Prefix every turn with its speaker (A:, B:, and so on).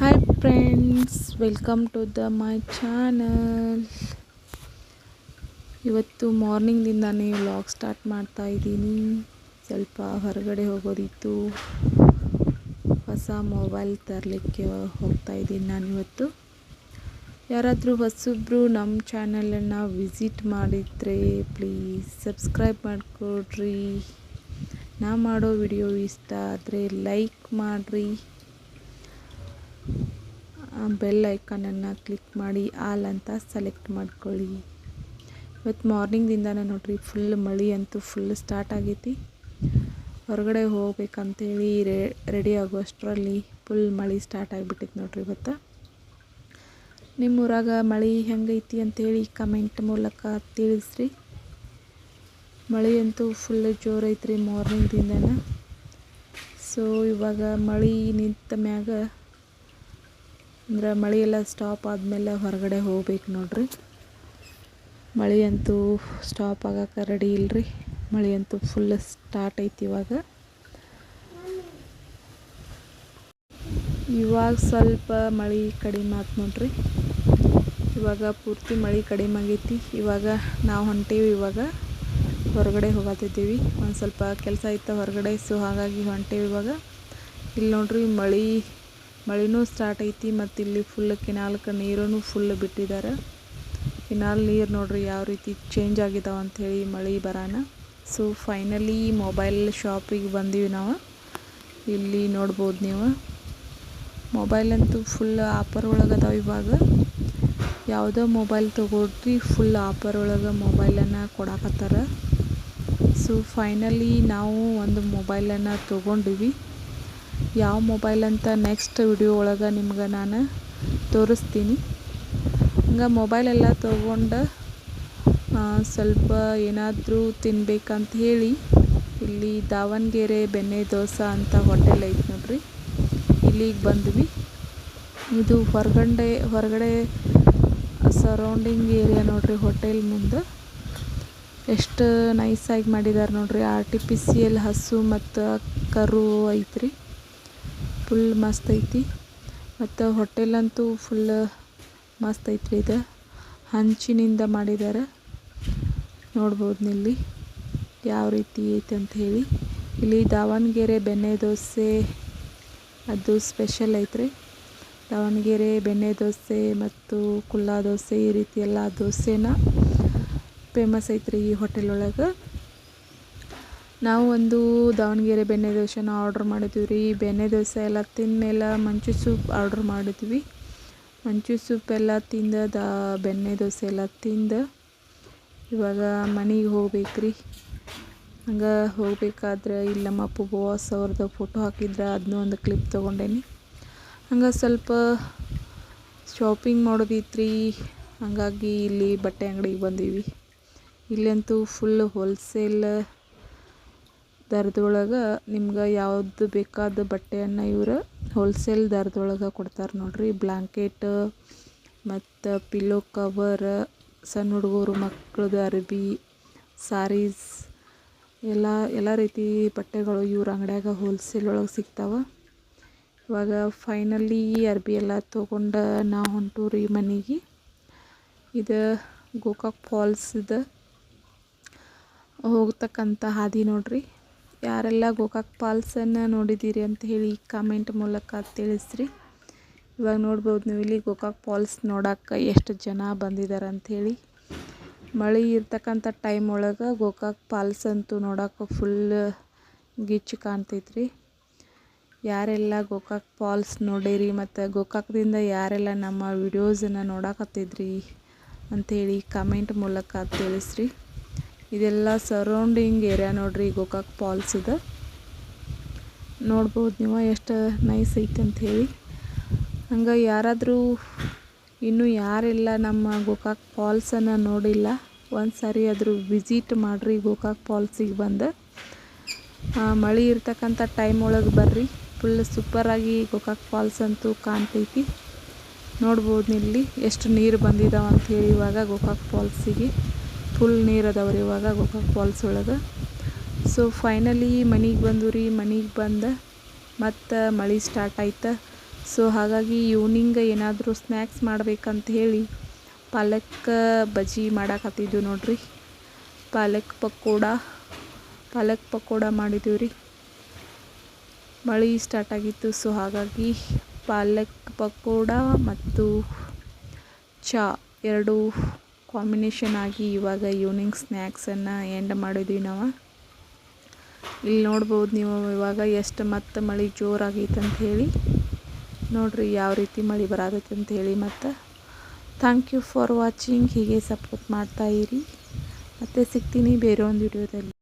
A: Hi friends welcome to the my channel ಇವತ್ತು ಮಾರ್ನಿಂಗ್ದಿಂದನೇ vlog start ಮಾಡ್ತಾ ಇದ್ದೀನಿ. ಸ್ವಲ್ಪ ಹೊರಗಡೆ ಹೋಗೋದಿತ್ತು. ಹೊಸ ಮೊಬೈಲ್ ತರಲಿಕ್ಕೆ ಹೋಗ್ತಾ ಇದ್ದೀನಿ ನಾನು ಇವತ್ತು. ಯಾರಾದರೂ ಹೊಸಬ್ರು ನಮ್ಮ ಚಾನಲನ್ನು ವಿಸಿಟ್ ಮಾಡಿದರೆ ಪ್ಲೀಸ್ ಸಬ್ಸ್ಕ್ರೈಬ್ ಮಾಡಿಕೊಡ್ರಿ. ನಾ ಮಾಡೋ ವಿಡಿಯೋ ಇಷ್ಟ ಆದರೆ ಲೈಕ್ ಮಾಡಿರಿ. ಬೆಲ್ ಐಕಾನನ್ನು ಕ್ಲಿಕ್ ಮಾಡಿ ಆಲ್ ಅಂತ ಸೆಲೆಕ್ಟ್ ಮಾಡ್ಕೊಳ್ಳಿ. ಇವತ್ತು ಮಾರ್ನಿಂಗ್ದಿಂದನೇ ನೋಡಿರಿ, ಫುಲ್ ಮಳೆ ಅಂತೂ ಫುಲ್ ಸ್ಟಾರ್ಟ್ ಆಗೈತಿ. ಹೊರಗಡೆ ಹೋಗ್ಬೇಕಂತೇಳಿ ರೇ, ರೆಡಿ ಆಗೋಷ್ಟರಲ್ಲಿ ಫುಲ್ ಮಳೆ ಸ್ಟಾರ್ಟ್ ಆಗಿಬಿಟ್ಟಿತ್ತು ನೋಡಿರಿ ಇವತ್ತು. ನಿಮ್ಮ ಊರಾಗ ಮಳೆ ಹೆಂಗೈತಿ ಅಂತೇಳಿ ಕಮೆಂಟ್ ಮೂಲಕ ತಿಳಿಸ್ರಿ. ಮಳೆ ಅಂತೂ ಫುಲ್ ಜೋರೈತ್ರಿ ಮಾರ್ನಿಂಗ್ದಿಂದನೇ. ಸೊ ಇವಾಗ ಮಳೆ ನಿಂತ ಮ್ಯಾಗ ಅಂದ್ರೆ ಮಳೆ ಎಲ್ಲ ಸ್ಟಾಪ್ ಆದಮೇಲೆ ಹೊರಗಡೆ ಹೋಗ್ಬೇಕು ನೋಡ್ರಿ. ಮಳೆ ಅಂತೂ ಸ್ಟಾಪ್ ಆಗಕ್ಕೆ ರೆಡಿ ಇಲ್ಲರಿ ಮಳೆ ಅಂತೂ ಫುಲ್ ಸ್ಟಾರ್ಟ್ ಐತಿ ಇವಾಗ. ಇವಾಗ ಸ್ವಲ್ಪ ಮಳೆ ಕಡಿಮೆ ಆತು ನೋಡ್ರಿ. ಇವಾಗ ಪೂರ್ತಿ ಮಳೆ ಕಡಿಮೆ ಆಗೈತಿ. ಇವಾಗ ನಾವು ಹೊಂಟೇವಿ ಇವಾಗ. ಹೊರಗಡೆ ಹೋಗತ್ತಿದ್ದೀವಿ. ಒಂದು ಸ್ವಲ್ಪ ಕೆಲಸ ಇತ್ತು ಹೊರಗಡೆ ಸೊ ಹಾಗಾಗಿ ಹೊಂಟೇವಿ ಇವಾಗ. ಇಲ್ಲಿ ನೋಡ್ರಿ ಮಳೆ ಮಳೆನೂ ಸ್ಟಾರ್ಟ್ ಐತಿ ಮತ್ತು ಇಲ್ಲಿ ಫುಲ್ ಕೆನಾಲ್ಕ ನೀರನ್ನು ಫುಲ್ ಬಿಟ್ಟಿದ್ದಾರೆ ಕೆನಾಲ್ ನೀರು ನೋಡ್ರಿ ಯಾವ ರೀತಿ ಚೇಂಜ್ ಆಗಿದಾವೆ ಅಂಥೇಳಿ ಮಳೆ ಬರಾನ. ಸೊ ಫೈನಲಿ ಮೊಬೈಲ್ ಶಾಪಿಗೆ ಬಂದೀವಿ ನಾವು. ಇಲ್ಲಿ ನೋಡ್ಬೋದು ನೀವು. ಮೊಬೈಲ್ ಅಂತೂ ಫುಲ್ ಆಫರ್ ಒಳಗೆ ಅದಾವೆ ಇವಾಗ. ಯಾವುದೋ ಮೊಬೈಲ್ ತೊಗೊಳ್ರಿ ಫುಲ್ ಆಫರ್ ಒಳಗೆ ಮೊಬೈಲನ್ನು ಕೊಡಾಕತ್ತಾರ. ಸೊ ಫೈನಲಿ ನಾವು ಒಂದು ಮೊಬೈಲನ್ನು ತೊಗೊಂಡಿವಿ. ಯಾವ ಮೊಬೈಲ್ ಅಂತ ನೆಕ್ಸ್ಟ್ ವಿಡಿಯೋ ಒಳಗೆ ನಿಮ್ಗೆ ನಾನು ತೋರಿಸ್ತೀನಿ. ಹಂಗೆ ಮೊಬೈಲೆಲ್ಲ ತೊಗೊಂಡು ಸ್ವಲ್ಪ ಏನಾದರೂ ತಿನ್ಬೇಕಂತ ಹೇಳಿ, ಇಲ್ಲಿ ದಾವಣಗೆರೆ ಬೆಣ್ಣೆ ದೋಸೆ ಅಂತ ಹೋಟೆಲ್ ಐತೆ ನೋಡ್ರಿ. ಇಲ್ಲಿಗೆ ಬಂದ್ವಿ. ಇದು ಹೊರಗಡೆ ಹೊರಗಡೆ ಸರೌಂಡಿಂಗ್ ಏರಿಯಾ ನೋಡ್ರಿ ಹೋಟೆಲ್ ಮುಂದೆ. ಎಷ್ಟು ನೈಸಾಗಿ ಮಾಡಿದ್ದಾರೆ ನೋಡ್ರಿ. ಆರ್ಟಿಫಿಸಿಯಲ್ ಹಸು ಮತ್ತು ಕರು ಐತ್ರಿ. ಫುಲ್ ಮಸ್ತ್ ಐತಿ. ಮತ್ತು ಹೋಟೆಲಂತೂ ಫುಲ್ ಮಸ್ತ್ ಐತ್ರಿ ಇದು. ಹಂಚಿನಿಂದ ಮಾಡಿದ್ದಾರೆ ನೋಡ್ಬೋದು ಇಲ್ಲಿ ಯಾವ ರೀತಿ ಐತೆ ಅಂತ ಹೇಳಿ. ಇಲ್ಲಿ ದಾವಣಗೆರೆ ಬೆಣ್ಣೆ ದೋಸೆ ಅದು ಸ್ಪೆಷಲ್ ಐತ್ರಿ. ದಾವಣಗೆರೆ ಬೆಣ್ಣೆ ದೋಸೆ ಮತ್ತು ಕುಲ್ಲ ದೋಸೆ ಈ ರೀತಿ ಎಲ್ಲ ದೋಸೆನ ಫೇಮಸ್ ಐತ್ರಿ ಈ ಹೋಟೆಲ್ ಒಳಗೆ. ನಾವು ಒಂದು ದಾವಣಗೆರೆ ಬೆಣ್ಣೆ ದೋಸೆನ ಆರ್ಡ್ರ್ ಮಾಡಿದ್ವಿ ರೀ ಬೆಣ್ಣೆ ದೋಸೆ ಎಲ್ಲ ತಿಂದಮೇಲೆ ಮಂಚು ಸೂಪ್ ಆರ್ಡ್ರ್ ಮಾಡಿದ್ವಿ. ಮಂಚು ಸೂಪ್ ಎಲ್ಲ ತಿಂದು ದಾ, ಬೆಣ್ಣೆ ದೋಸೆ ಎಲ್ಲ ತಿಂದು ಇವಾಗ ಮನೆಗೆ ಹೋಗ್ಬೇಕ್ರಿ. ಹಂಗೆ ಹೋಗ್ಬೇಕಾದ್ರೆ ಇಲ್ಲಿ ನಮ್ಮ ಅವ್ರದ್ದು ಫೋಟೋ ಹಾಕಿದ್ರೆ ಅದನ್ನೂ ಒಂದು ಕ್ಲಿಪ್ ತೊಗೊಂಡೇನಿ. ಹಂಗೆ ಸ್ವಲ್ಪ ಶಾಪಿಂಗ್ ಮಾಡೋದಿತ್ತು ಹಾಗಾಗಿ ಇಲ್ಲಿ ಬಟ್ಟೆ ಅಂಗಡಿಗೆ ಬಂದೀವಿ. ಇಲ್ಲಂತೂ ಫುಲ್ ಹೋಲ್ಸೇಲ್ ದರದೊಳಗೆ ನಿಮ್ಗೆ ಯಾವುದು ಬೇಕಾದ ಬಟ್ಟೆಯನ್ನು ಇವರು ಹೋಲ್ಸೇಲ್ ದರದೊಳಗೆ ಕೊಡ್ತಾರೆ ನೋಡಿರಿ. ಬ್ಲ್ಯಾಂಕೆಟ್ ಮತ್ತು ಪಿಲ್ಲೋ ಕವರ್ ಸಣ್ಣ ಹುಡುಗರು ಮಕ್ಕಳದು ಅರ್ಬಿ ಸಾರೀಸ್ ಎಲ್ಲ ಎಲ್ಲ ರೀತಿ ಬಟ್ಟೆಗಳು ಇವ್ರ ಅಂಗಡಿಯಾಗ ಹೋಲ್ಸೇಲ್ ಒಳಗೆ ಸಿಗ್ತಾವೆ. ಇವಾಗ ಫೈನಲಿ ಅರ್ಬಿ ಎಲ್ಲ ತೊಗೊಂಡು ನಾವು ಹೊಂಟು ರೀ ಮನೆಗೆ. ಇದು ಗೋಕಾಕ್ ಫಾಲ್ಸ್ದು ಹೋಗ್ತಕ್ಕಂಥ ಹಾದಿ ನೋಡ್ರಿ. ಯಾರೆಲ್ಲ ಗೋಕಾಕ್ ಫಾಲ್ಸನ್ನು ನೋಡಿದ್ದೀರಿ ಅಂತ ಹೇಳಿ ಕಾಮೆಂಟ್ ಮೂಲಕ ತಿಳಿಸ್ರಿ. ಇವಾಗ ನೋಡ್ಬೋದು ನೀವು ಇಲ್ಲಿ ಗೋಕಾಕ್ ಫಾಲ್ಸ್ ನೋಡೋಕೆ ಎಷ್ಟು ಜನ ಬಂದಿದ್ದಾರೆ ಅಂಥೇಳಿ ಮಳೆ ಇರ್ತಕ್ಕಂಥ ಟೈಮ್ ಒಳಗೆ ಗೋಕಾಕ್ ಫಾಲ್ಸ್ ಅಂತೂ ನೋಡೋಕೆ ಫುಲ್ ಗಿಚ್ಚು ಕಾಣ್ತೈತ್ರಿ. ಯಾರೆಲ್ಲ ಗೋಕಾಕ್ ಫಾಲ್ಸ್ ನೋಡಿರಿ ಮತ್ತು ಗೋಕಾಕ್ದಿಂದ ಯಾರೆಲ್ಲ ನಮ್ಮ ವಿಡಿಯೋಸನ್ನು ನೋಡಕತ್ತಿದ್ರಿ ಅಂಥೇಳಿ ಕಮೆಂಟ್ ಮೂಲಕ ತಿಳಿಸ್ರಿ. ಇದೆಲ್ಲ ಸರೌಂಡಿಂಗ್ ಏರಿಯಾ ನೋಡ್ರಿ ಗೋಕಾಕ್ ಫಾಲ್ಸ್ ಇದೆ. ನೋಡ್ಬೋದು ನೀವು, ಎಷ್ಟು ನೈಸ್ ಐತೆ ಅಂತ ಹೇಳಿ. ಹಂಗೆ ಯಾರಾದರೂ ಇನ್ನೂ ಯಾರಿಲ್ಲ ನಮ್ಮ ಗೋಕಾಕ್ ಫಾಲ್ಸನ್ನು ನೋಡಿಲ್ಲ, ಒಂದು ಸಾರಿ ಆದರೂ ವಿಸಿಟ್ ಮಾಡಿರಿ ಗೋಕಾಕ್ ಫಾಲ್ಸಿಗೆ ಬಂದು. ಮಳೆ ಇರ್ತಕ್ಕಂಥ ಟೈಮ್ ಒಳಗೆ ಬರ್ರಿ. ಫುಲ್ ಸೂಪರಾಗಿ ಗೋಕಾಕ್ ಫಾಲ್ಸ್ ಅಂತೂ ಕಾಣ್ತೈತಿ. ನೋಡ್ಬೋದು ಇಲ್ಲಿ ಎಷ್ಟು ನೀರು ಬಂದಿದ್ದಾವೆ ಹೇಳಿ ಇವಾಗ ಗೋಕಾಕ್ ಫಾಲ್ಸಿಗೆ ಫುಲ್ ನೀರು ಅದಾವ್ರಿ, ಇವಾಗ ಗೋಕಾಕ್ ಫಾಲ್ಸ್ ಒಳಗೆ. ಸೊ ಫೈನಲಿ ಮನೆಗೆ ಬಂದು ರೀ, ಮನೆಗೆ ಬಂದು ಮತ್ತು ಮಳೆ ಸ್ಟಾರ್ಟ್ ಆಯ್ತು. ಸೊ ಹಾಗಾಗಿ ಈವ್ನಿಂಗ್ ಏನಾದರೂ ಸ್ನ್ಯಾಕ್ಸ್ ಮಾಡ್ಬೇಕಂತ ಹೇಳಿ ಪಾಲಕ್, ಬಜ್ಜಿ ಮಾಡಾಕತ್ತಿದ್ವಿ ನೋಡ್ರಿ. ಪಾಲಕ್ ಪಕೋಡ ಪಾಲಕ್ ಪಕೋಡ ಮಾಡಿದ್ದೀವಿ ರೀ. ಮಳೆ ಸ್ಟಾರ್ಟ್ ಆಗಿತ್ತು ಸೊ ಹಾಗಾಗಿ ಪಾಲಕ್, ಪಕೋಡ ಮತ್ತು ಚಾ, ಎರಡು ಕಾಂಬಿನೇಷನ್ ಆಗಿ ಇವಾಗ ಈವ್ನಿಂಗ್ ಸ್ನ್ಯಾಕ್ಸನ್ನು ಎಂಡ್ ಮಾಡಿದ್ವಿ ನಾವು. ಇಲ್ಲಿ ನೋಡ್ಬೋದು ನೀವು ಇವಾಗ ಎಷ್ಟು ಮತ್ತೆ ಮಳೆ ಜೋರಾಗೈತೆ ಅಂತ ಹೇಳಿ. ನೋಡಿರಿ ಯಾವ ರೀತಿ ಮಳೆ ಬರತೈತೆ ಅಂತ ಹೇಳಿ ಮತ್ತು. ಥ್ಯಾಂಕ್ ಯು ಫಾರ್ ವಾಚಿಂಗ್ ಹೀಗೆ ಸಪೋರ್ಟ್ ಮಾಡ್ತಾಯಿರಿ ಮತ್ತೆ ಸಿಗ್ತೀನಿ ಬೇರೆ ಒಂದು ವಿಡಿಯೋದಲ್ಲಿ